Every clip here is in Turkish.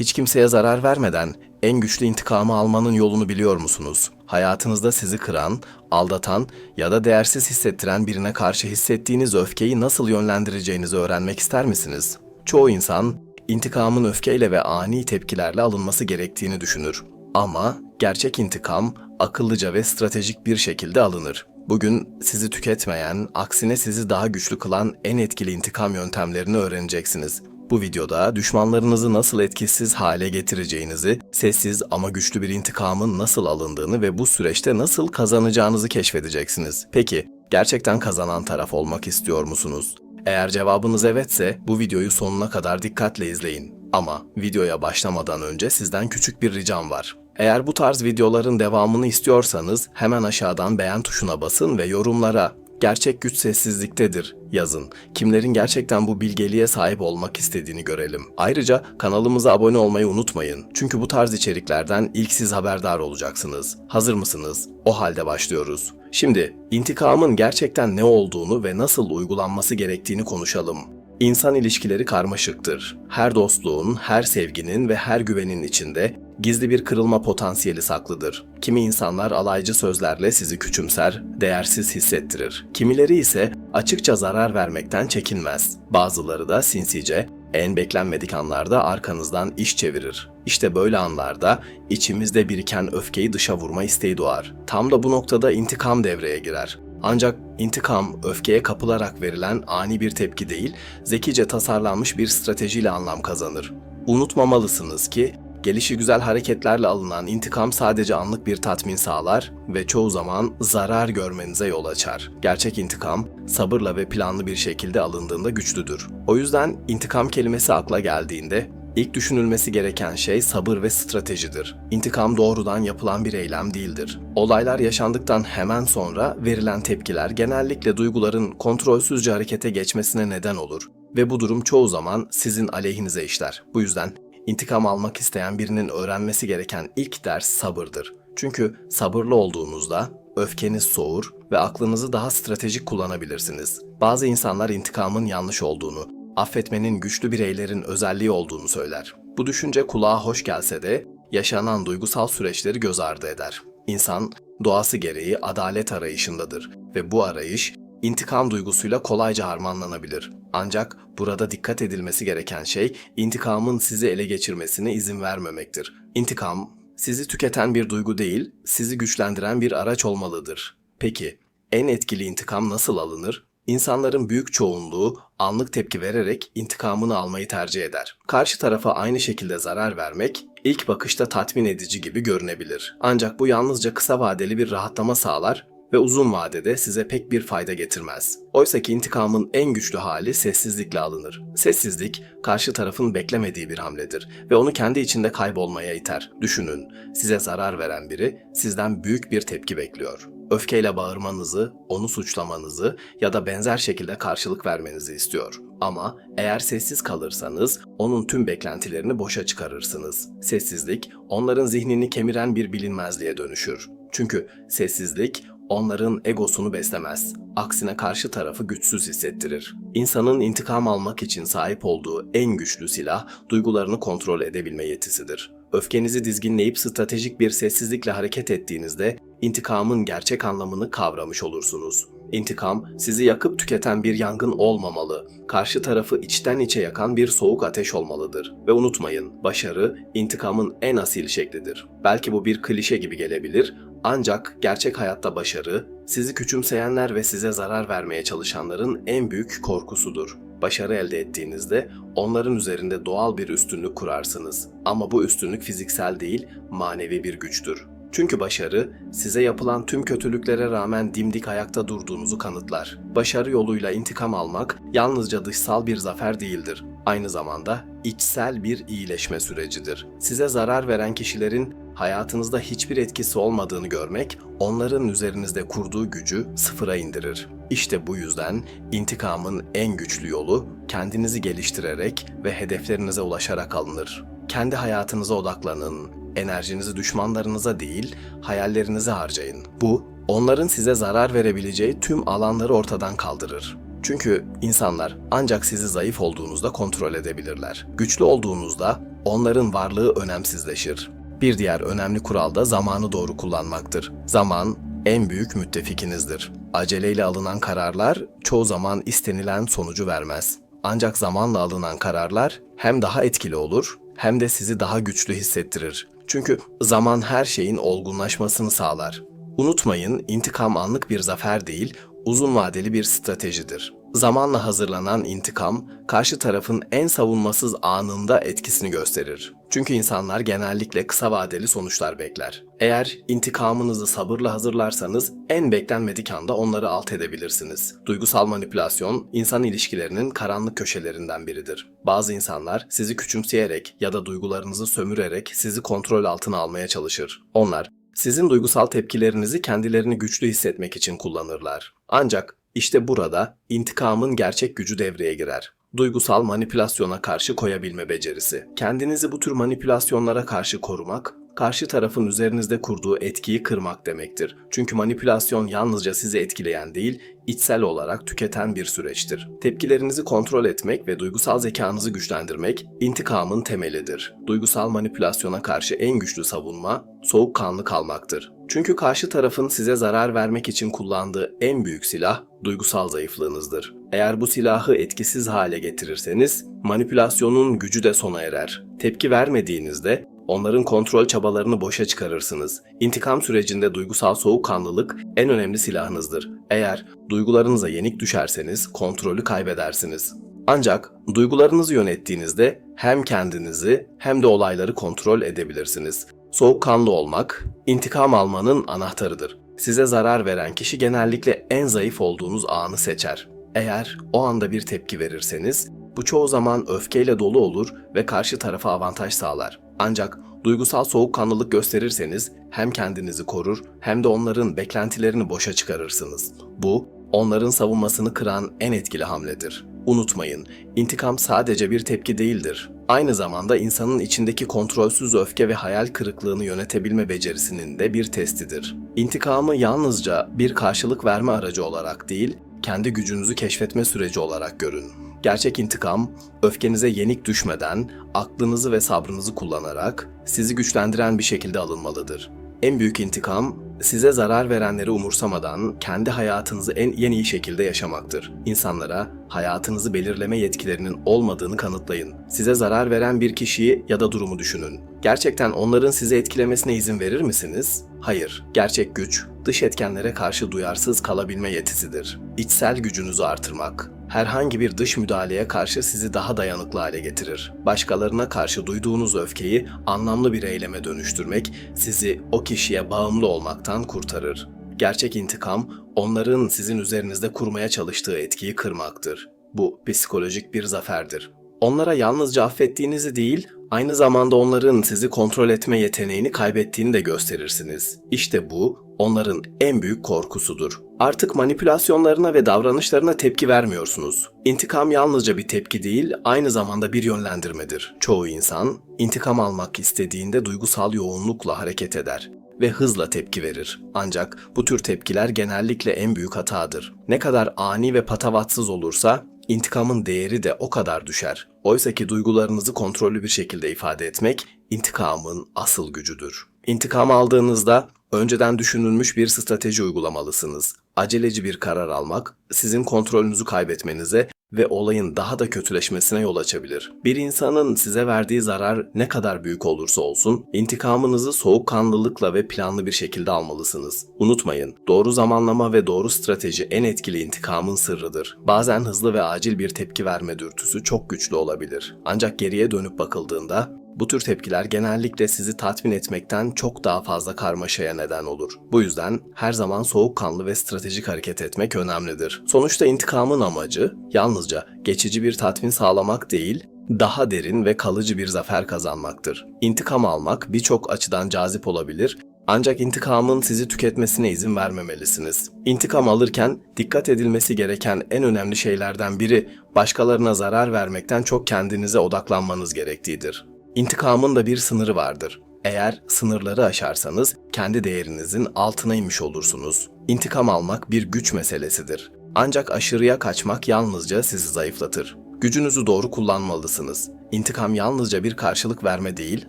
Hiç kimseye zarar vermeden en güçlü intikamı almanın yolunu biliyor musunuz? Hayatınızda sizi kıran, aldatan ya da değersiz hissettiren birine karşı hissettiğiniz öfkeyi nasıl yönlendireceğinizi öğrenmek ister misiniz? Çoğu insan intikamın öfkeyle ve ani tepkilerle alınması gerektiğini düşünür. Ama gerçek intikam akıllıca ve stratejik bir şekilde alınır. Bugün sizi tüketmeyen, aksine sizi daha güçlü kılan en etkili intikam yöntemlerini öğreneceksiniz. Bu videoda düşmanlarınızı nasıl etkisiz hale getireceğinizi, sessiz ama güçlü bir intikamın nasıl alındığını ve bu süreçte nasıl kazanacağınızı keşfedeceksiniz. Peki, gerçekten kazanan taraf olmak istiyor musunuz? Eğer cevabınız evetse bu videoyu sonuna kadar dikkatle izleyin. Ama videoya başlamadan önce sizden küçük bir ricam var. Eğer bu tarz videoların devamını istiyorsanız hemen aşağıdan beğen tuşuna basın ve yorumlara gerçek güç sessizliktedir yazın. Kimlerin gerçekten bu bilgeliğe sahip olmak istediğini görelim. Ayrıca kanalımıza abone olmayı unutmayın. Çünkü bu tarz içeriklerden ilk siz haberdar olacaksınız. Hazır mısınız? O halde başlıyoruz. Şimdi intikamın gerçekten ne olduğunu ve nasıl uygulanması gerektiğini konuşalım. İnsan ilişkileri karmaşıktır. Her dostluğun, her sevginin ve her güvenin içinde gizli bir kırılma potansiyeli saklıdır. Kimi insanlar alaycı sözlerle sizi küçümser, değersiz hissettirir. Kimileri ise açıkça zarar vermekten çekinmez. Bazıları da sinsice, en beklenmedik anlarda arkanızdan iş çevirir. İşte böyle anlarda içimizde biriken öfkeyi dışa vurma isteği doğar. Tam da bu noktada intikam devreye girer. Ancak intikam öfkeye kapılarak verilen ani bir tepki değil, zekice tasarlanmış bir stratejiyle anlam kazanır. Unutmamalısınız ki gelişi güzel hareketlerle alınan intikam sadece anlık bir tatmin sağlar ve çoğu zaman zarar görmenize yol açar. Gerçek intikam sabırla ve planlı bir şekilde alındığında güçlüdür. O yüzden intikam kelimesi akla geldiğinde İlk düşünülmesi gereken şey sabır ve stratejidir. İntikam doğrudan yapılan bir eylem değildir. Olaylar yaşandıktan hemen sonra verilen tepkiler genellikle duyguların kontrolsüzce harekete geçmesine neden olur ve bu durum çoğu zaman sizin aleyhinize işler. Bu yüzden intikam almak isteyen birinin öğrenmesi gereken ilk ders sabırdır. Çünkü sabırlı olduğunuzda öfkeniz soğur ve aklınızı daha stratejik kullanabilirsiniz. Bazı insanlar intikamın yanlış olduğunu, affetmenin güçlü bireylerin özelliği olduğunu söyler. Bu düşünce kulağa hoş gelse de yaşanan duygusal süreçleri göz ardı eder. İnsan doğası gereği adalet arayışındadır ve bu arayış intikam duygusuyla kolayca harmanlanabilir. Ancak burada dikkat edilmesi gereken şey intikamın sizi ele geçirmesine izin vermemektir. İntikam sizi tüketen bir duygu değil, sizi güçlendiren bir araç olmalıdır. Peki en etkili intikam nasıl alınır? İnsanların büyük çoğunluğu anlık tepki vererek intikamını almayı tercih eder. Karşı tarafa aynı şekilde zarar vermek ilk bakışta tatmin edici gibi görünebilir. Ancak bu yalnızca kısa vadeli bir rahatlama sağlar ve uzun vadede size pek bir fayda getirmez. Oysa ki intikamın en güçlü hali sessizlikle alınır. Sessizlik, karşı tarafın beklemediği bir hamledir ve onu kendi içinde kaybolmaya iter. Düşünün, size zarar veren biri sizden büyük bir tepki bekliyor. Öfkeyle bağırmanızı, onu suçlamanızı ya da benzer şekilde karşılık vermenizi istiyor. Ama eğer sessiz kalırsanız onun tüm beklentilerini boşa çıkarırsınız. Sessizlik onların zihnini kemiren bir bilinmezliğe dönüşür. Çünkü sessizlik onların egosunu beslemez. Aksine karşı tarafı güçsüz hissettirir. İnsanın intikam almak için sahip olduğu en güçlü silah duygularını kontrol edebilme yetisidir. Öfkenizi dizginleyip stratejik bir sessizlikle hareket ettiğinizde intikamın gerçek anlamını kavramış olursunuz. İntikam sizi yakıp tüketen bir yangın olmamalı. Karşı tarafı içten içe yakan bir soğuk ateş olmalıdır. Ve unutmayın, başarı intikamın en asil şeklidir. Belki bu bir klişe gibi gelebilir ancak gerçek hayatta başarı, sizi küçümseyenler ve size zarar vermeye çalışanların en büyük korkusudur. Başarı elde ettiğinizde onların üzerinde doğal bir üstünlük kurarsınız. Ama bu üstünlük fiziksel değil, manevi bir güçtür. Çünkü başarı size yapılan tüm kötülüklere rağmen dimdik ayakta durduğunuzu kanıtlar. Başarı yoluyla intikam almak yalnızca dışsal bir zafer değildir. Aynı zamanda içsel bir iyileşme sürecidir. Size zarar veren kişilerin hayatınızda hiçbir etkisi olmadığını görmek, onların üzerinizde kurduğu gücü sıfıra indirir. İşte bu yüzden intikamın en güçlü yolu kendinizi geliştirerek ve hedeflerinize ulaşarak alınır. Kendi hayatınıza odaklanın, enerjinizi düşmanlarınıza değil, hayallerinize harcayın. Bu, onların size zarar verebileceği tüm alanları ortadan kaldırır. Çünkü insanlar ancak sizi zayıf olduğunuzda kontrol edebilirler. Güçlü olduğunuzda onların varlığı önemsizleşir. Bir diğer önemli kural da zamanı doğru kullanmaktır. Zaman en büyük müttefikinizdir. Aceleyle alınan kararlar çoğu zaman istenilen sonucu vermez. Ancak zamanla alınan kararlar hem daha etkili olur hem de sizi daha güçlü hissettirir. Çünkü zaman her şeyin olgunlaşmasını sağlar. Unutmayın, intikam anlık bir zafer değil, uzun vadeli bir stratejidir. Zamanla hazırlanan intikam, karşı tarafın en savunmasız anında etkisini gösterir. Çünkü insanlar genellikle kısa vadeli sonuçlar bekler. Eğer intikamınızı sabırla hazırlarsanız en beklenmedik anda onları alt edebilirsiniz. Duygusal manipülasyon insan ilişkilerinin karanlık köşelerinden biridir. Bazı insanlar sizi küçümseyerek ya da duygularınızı sömürerek sizi kontrol altına almaya çalışır. Onlar sizin duygusal tepkilerinizi kendilerini güçlü hissetmek için kullanırlar. Ancak işte burada intikamın gerçek gücü devreye girer. Duygusal manipülasyona karşı koyabilme becerisi. Kendinizi bu tür manipülasyonlara karşı korumak, karşı tarafın üzerinizde kurduğu etkiyi kırmak demektir. Çünkü manipülasyon yalnızca sizi etkileyen değil, içsel olarak tüketen bir süreçtir. Tepkilerinizi kontrol etmek ve duygusal zekanızı güçlendirmek intikamın temelidir. Duygusal manipülasyona karşı en güçlü savunma soğukkanlı kalmaktır. Çünkü karşı tarafın size zarar vermek için kullandığı en büyük silah duygusal zayıflığınızdır. Eğer bu silahı etkisiz hale getirirseniz manipülasyonun gücü de sona erer. Tepki vermediğinizde onların kontrol çabalarını boşa çıkarırsınız. İntikam sürecinde duygusal soğukkanlılık en önemli silahınızdır. Eğer duygularınıza yenik düşerseniz kontrolü kaybedersiniz. Ancak duygularınızı yönettiğinizde hem kendinizi hem de olayları kontrol edebilirsiniz. Soğukkanlı olmak, intikam almanın anahtarıdır. Size zarar veren kişi genellikle en zayıf olduğunuz anı seçer. Eğer o anda bir tepki verirseniz, bu çoğu zaman öfkeyle dolu olur ve karşı tarafa avantaj sağlar. Ancak duygusal soğukkanlılık gösterirseniz hem kendinizi korur hem de onların beklentilerini boşa çıkarırsınız. Bu, onların savunmasını kıran en etkili hamledir. Unutmayın, intikam sadece bir tepki değildir. Aynı zamanda insanın içindeki kontrolsüz öfke ve hayal kırıklığını yönetebilme becerisinin de bir testidir. İntikamı yalnızca bir karşılık verme aracı olarak değil, kendi gücünüzü keşfetme süreci olarak görün. Gerçek intikam, öfkenize yenik düşmeden, aklınızı ve sabrınızı kullanarak sizi güçlendiren bir şekilde alınmalıdır. En büyük intikam, size zarar verenleri umursamadan kendi hayatınızı en, iyi şekilde yaşamaktır. İnsanlara hayatınızı belirleme yetkilerinin olmadığını kanıtlayın. Size zarar veren bir kişiyi ya da durumu düşünün. Gerçekten onların sizi etkilemesine izin verir misiniz? Hayır. Gerçek güç, dış etkenlere karşı duyarsız kalabilme yetisidir. İçsel gücünüzü artırmak, herhangi bir dış müdahaleye karşı sizi daha dayanıklı hale getirir. Başkalarına karşı duyduğunuz öfkeyi anlamlı bir eyleme dönüştürmek sizi o kişiye bağımlı olmaktan kurtarır. Gerçek intikam, onların sizin üzerinizde kurmaya çalıştığı etkiyi kırmaktır. Bu psikolojik bir zaferdir. Onlara yalnızca affettiğinizi değil, aynı zamanda onların sizi kontrol etme yeteneğini kaybettiğini de gösterirsiniz. İşte bu onların en büyük korkusudur. Artık manipülasyonlarına ve davranışlarına tepki vermiyorsunuz. İntikam yalnızca bir tepki değil, aynı zamanda bir yönlendirmedir. Çoğu insan intikam almak istediğinde duygusal yoğunlukla hareket eder ve hızla tepki verir. Ancak bu tür tepkiler genellikle en büyük hatadır. Ne kadar ani ve patavatsız olursa intikamın değeri de o kadar düşer. Oysa ki duygularınızı kontrollü bir şekilde ifade etmek intikamın asıl gücüdür. İntikam aldığınızda önceden düşünülmüş bir strateji uygulamalısınız. Aceleci bir karar almak sizin kontrolünüzü kaybetmenize ve olayın daha da kötüleşmesine yol açabilir. Bir insanın size verdiği zarar ne kadar büyük olursa olsun, intikamınızı soğukkanlılıkla ve planlı bir şekilde almalısınız. Unutmayın, doğru zamanlama ve doğru strateji en etkili intikamın sırrıdır. Bazen hızlı ve acil bir tepki verme dürtüsü çok güçlü olabilir. Ancak geriye dönüp bakıldığında bu tür tepkiler genellikle sizi tatmin etmekten çok daha fazla karmaşaya neden olur. Bu yüzden her zaman soğukkanlı ve stratejik hareket etmek önemlidir. Sonuçta intikamın amacı yalnızca geçici bir tatmin sağlamak değil, daha derin ve kalıcı bir zafer kazanmaktır. İntikam almak birçok açıdan cazip olabilir ancak intikamın sizi tüketmesine izin vermemelisiniz. İntikam alırken dikkat edilmesi gereken en önemli şeylerden biri başkalarına zarar vermekten çok kendinize odaklanmanız gerektiğidir. İntikamın da bir sınırı vardır. Eğer sınırları aşarsanız kendi değerinizin altına inmiş olursunuz. İntikam almak bir güç meselesidir. Ancak aşırıya kaçmak yalnızca sizi zayıflatır. Gücünüzü doğru kullanmalısınız. İntikam yalnızca bir karşılık verme değil,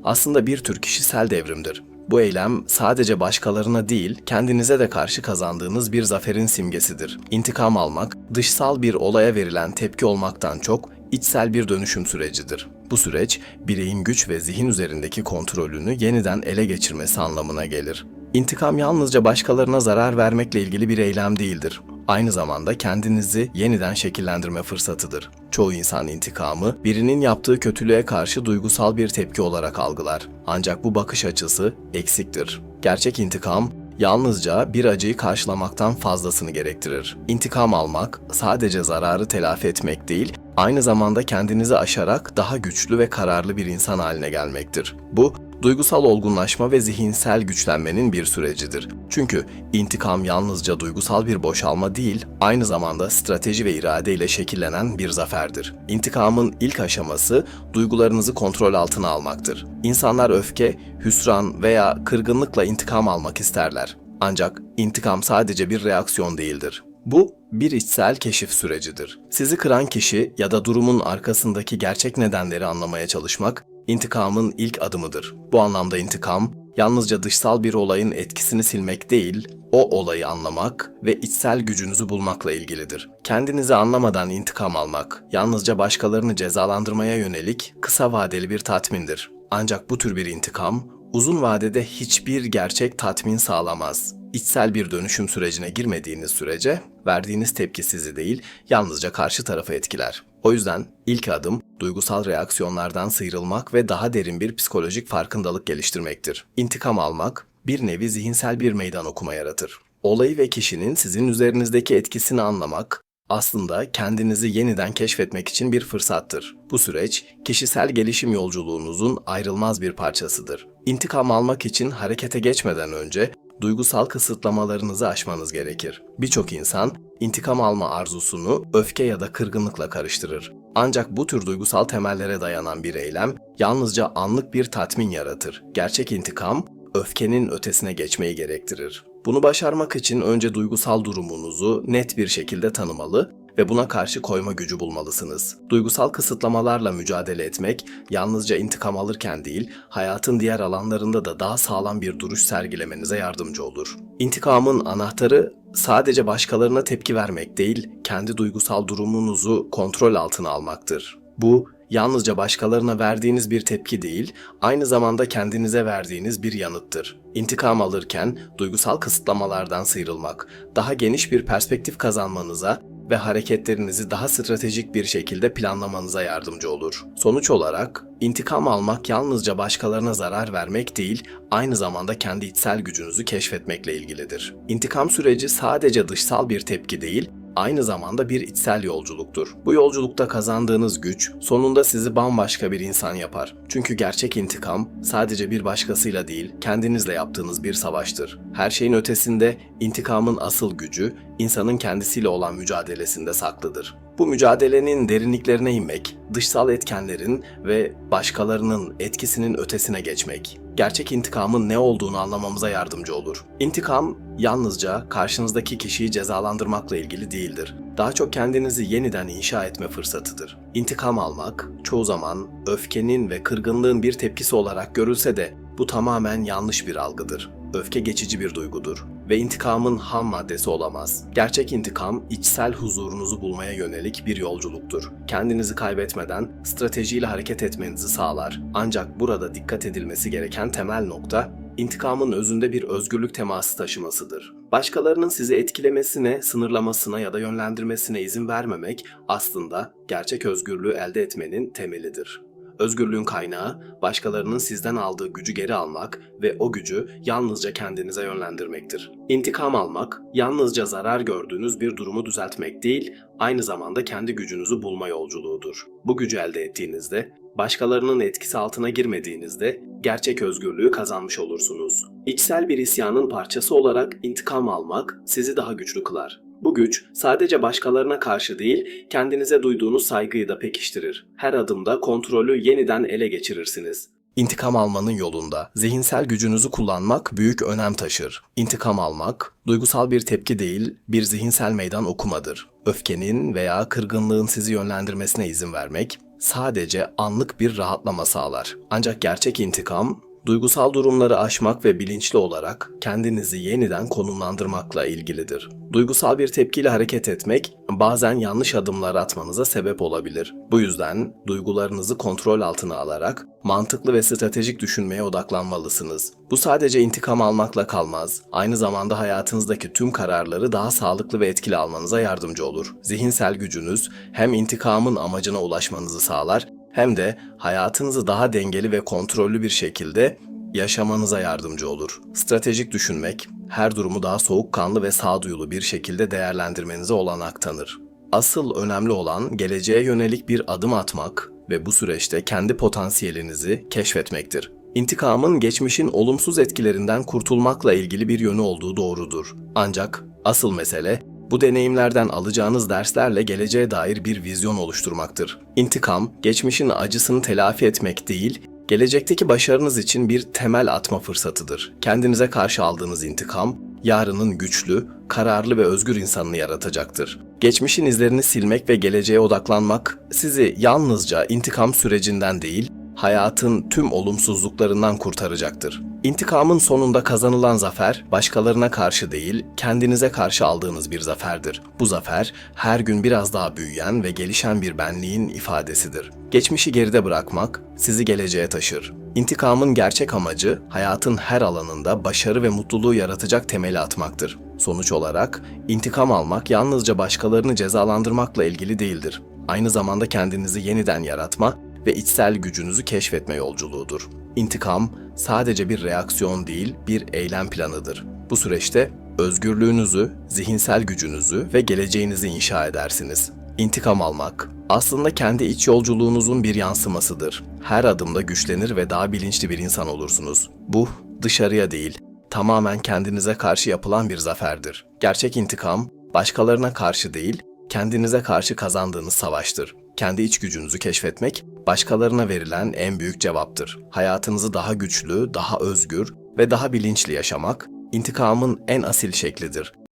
aslında bir tür kişisel devrimdir. Bu eylem sadece başkalarına değil, kendinize de karşı kazandığınız bir zaferin simgesidir. İntikam almak, dışsal bir olaya verilen tepki olmaktan çok içsel bir dönüşüm sürecidir. Bu süreç, bireyin güç ve zihin üzerindeki kontrolünü yeniden ele geçirmesi anlamına gelir. İntikam yalnızca başkalarına zarar vermekle ilgili bir eylem değildir. Aynı zamanda kendinizi yeniden şekillendirme fırsatıdır. Çoğu insan intikamı birinin yaptığı kötülüğe karşı duygusal bir tepki olarak algılar. Ancak bu bakış açısı eksiktir. Gerçek intikam yalnızca bir acıyı karşılamaktan fazlasını gerektirir. İntikam almak sadece zararı telafi etmek değil, aynı zamanda kendinizi aşarak daha güçlü ve kararlı bir insan haline gelmektir. Bu duygusal olgunlaşma ve zihinsel güçlenmenin bir sürecidir. Çünkü intikam yalnızca duygusal bir boşalma değil, aynı zamanda strateji ve irade ile şekillenen bir zaferdir. İntikamın ilk aşaması duygularınızı kontrol altına almaktır. İnsanlar öfke, hüsran veya kırgınlıkla intikam almak isterler. Ancak intikam sadece bir reaksiyon değildir. Bu bir içsel keşif sürecidir. Sizi kıran kişi ya da durumun arkasındaki gerçek nedenleri anlamaya çalışmak intikamın ilk adımıdır. Bu anlamda intikam yalnızca dışsal bir olayın etkisini silmek değil, o olayı anlamak ve içsel gücünüzü bulmakla ilgilidir. Kendinizi anlamadan intikam almak yalnızca başkalarını cezalandırmaya yönelik kısa vadeli bir tatmindir. Ancak bu tür bir intikam uzun vadede hiçbir gerçek tatmin sağlamaz. İçsel bir dönüşüm sürecine girmediğiniz sürece verdiğiniz tepki sizi değil, yalnızca karşı tarafı etkiler. O yüzden ilk adım duygusal reaksiyonlardan sıyrılmak ve daha derin bir psikolojik farkındalık geliştirmektir. İntikam almak bir nevi zihinsel bir meydan okuma yaratır. Olayı ve kişinin sizin üzerinizdeki etkisini anlamak aslında kendinizi yeniden keşfetmek için bir fırsattır. Bu süreç kişisel gelişim yolculuğunuzun ayrılmaz bir parçasıdır. İntikam almak için harekete geçmeden önce duygusal kısıtlamalarınızı aşmanız gerekir. Birçok insan intikam alma arzusunu öfke ya da kırgınlıkla karıştırır. Ancak bu tür duygusal temellere dayanan bir eylem yalnızca anlık bir tatmin yaratır. Gerçek intikam öfkenin ötesine geçmeyi gerektirir. Bunu başarmak için önce duygusal durumunuzu net bir şekilde tanımalı ve buna karşı koyma gücü bulmalısınız. Duygusal kısıtlamalarla mücadele etmek yalnızca intikam alırken değil, hayatın diğer alanlarında da daha sağlam bir duruş sergilemenize yardımcı olur. İntikamın anahtarı sadece başkalarına tepki vermek değil, kendi duygusal durumunuzu kontrol altına almaktır. Bu yalnızca başkalarına verdiğiniz bir tepki değil, aynı zamanda kendinize verdiğiniz bir yanıttır. İntikam alırken duygusal kısıtlamalardan sıyrılmak, daha geniş bir perspektif kazanmanıza ve hareketlerinizi daha stratejik bir şekilde planlamanıza yardımcı olur. Sonuç olarak intikam almak yalnızca başkalarına zarar vermek değil, aynı zamanda kendi içsel gücünüzü keşfetmekle ilgilidir. İntikam süreci sadece dışsal bir tepki değil, aynı zamanda bir içsel yolculuktur. Bu yolculukta kazandığınız güç sonunda sizi bambaşka bir insan yapar. Çünkü gerçek intikam sadece bir başkasıyla değil, kendinizle yaptığınız bir savaştır. Her şeyin ötesinde intikamın asıl gücü insanın kendisiyle olan mücadelesinde saklıdır. Bu mücadelenin derinliklerine inmek, dışsal etkenlerin ve başkalarının etkisinin ötesine geçmek, gerçek intikamın ne olduğunu anlamamıza yardımcı olur. İntikam yalnızca karşınızdaki kişiyi cezalandırmakla ilgili değildir. Daha çok kendinizi yeniden inşa etme fırsatıdır. İntikam almak çoğu zaman öfkenin ve kırgınlığın bir tepkisi olarak görülse de bu tamamen yanlış bir algıdır. Öfke geçici bir duygudur ve intikamın ham maddesi olamaz. Gerçek intikam içsel huzurunuzu bulmaya yönelik bir yolculuktur. Kendinizi kaybetmeden stratejiyle hareket etmenizi sağlar. Ancak burada dikkat edilmesi gereken temel nokta intikamın özünde bir özgürlük teması taşımasıdır. Başkalarının sizi etkilemesine, sınırlamasına ya da yönlendirmesine izin vermemek aslında gerçek özgürlüğü elde etmenin temelidir. Özgürlüğün kaynağı, başkalarının sizden aldığı gücü geri almak ve o gücü yalnızca kendinize yönlendirmektir. İntikam almak, yalnızca zarar gördüğünüz bir durumu düzeltmek değil, aynı zamanda kendi gücünüzü bulma yolculuğudur. Bu gücü elde ettiğinizde, başkalarının etkisi altına girmediğinizde gerçek özgürlüğü kazanmış olursunuz. İçsel bir isyanın parçası olarak intikam almak sizi daha güçlü kılar. Bu güç sadece başkalarına karşı değil, kendinize duyduğunuz saygıyı da pekiştirir. Her adımda kontrolü yeniden ele geçirirsiniz. İntikam almanın yolunda zihinsel gücünüzü kullanmak büyük önem taşır. İntikam almak, duygusal bir tepki değil, bir zihinsel meydan okumadır. öfkenin veya kırgınlığın sizi yönlendirmesine izin vermek sadece anlık bir rahatlama sağlar. Ancak gerçek intikam duygusal durumları aşmak ve bilinçli olarak kendinizi yeniden konumlandırmakla ilgilidir. Duygusal bir tepkiyle hareket etmek bazen yanlış adımlar atmanıza sebep olabilir. Bu yüzden duygularınızı kontrol altına alarak mantıklı ve stratejik düşünmeye odaklanmalısınız. Bu sadece intikam almakla kalmaz. Aynı zamanda hayatınızdaki tüm kararları daha sağlıklı ve etkili almanıza yardımcı olur. Zihinsel gücünüz hem intikamın amacına ulaşmanızı sağlar hem de hayatınızı daha dengeli ve kontrollü bir şekilde yaşamanıza yardımcı olur. Stratejik düşünmek, her durumu daha soğukkanlı ve sağduyulu bir şekilde değerlendirmenize olanak tanır. Asıl önemli olan geleceğe yönelik bir adım atmak ve bu süreçte kendi potansiyelinizi keşfetmektir. İntikamın geçmişin olumsuz etkilerinden kurtulmakla ilgili bir yönü olduğu doğrudur. Ancak asıl mesele bu deneyimlerden alacağınız derslerle geleceğe dair bir vizyon oluşturmaktır. İntikam, geçmişin acısını telafi etmek değil, gelecekteki başarınız için bir temel atma fırsatıdır. Kendinize karşı aldığınız intikam, yarının güçlü, kararlı ve özgür insanını yaratacaktır. Geçmişin izlerini silmek ve geleceğe odaklanmak sizi yalnızca intikam sürecinden değil, hayatın tüm olumsuzluklarından kurtaracaktır. İntikamın sonunda kazanılan zafer başkalarına karşı değil, kendinize karşı aldığınız bir zaferdir. Bu zafer her gün biraz daha büyüyen ve gelişen bir benliğin ifadesidir. Geçmişi geride bırakmak sizi geleceğe taşır. İntikamın gerçek amacı hayatın her alanında başarı ve mutluluğu yaratacak temeli atmaktır. Sonuç olarak intikam almak yalnızca başkalarını cezalandırmakla ilgili değildir. Aynı zamanda kendinizi yeniden yaratma ve içsel gücünüzü keşfetme yolculuğudur. İntikam sadece bir reaksiyon değil, bir eylem planıdır. Bu süreçte özgürlüğünüzü, zihinsel gücünüzü ve geleceğinizi inşa edersiniz. İntikam almak aslında kendi iç yolculuğunuzun bir yansımasıdır. Her adımda güçlenir ve daha bilinçli bir insan olursunuz. Bu dışarıya değil, tamamen kendinize karşı yapılan bir zaferdir. Gerçek intikam başkalarına karşı değil, kendinize karşı kazandığınız savaştır. Kendi iç gücünüzü keşfetmek başkalarına verilen en büyük cevaptır. Hayatınızı daha güçlü, daha özgür ve daha bilinçli yaşamak intikamın en asil şeklidir.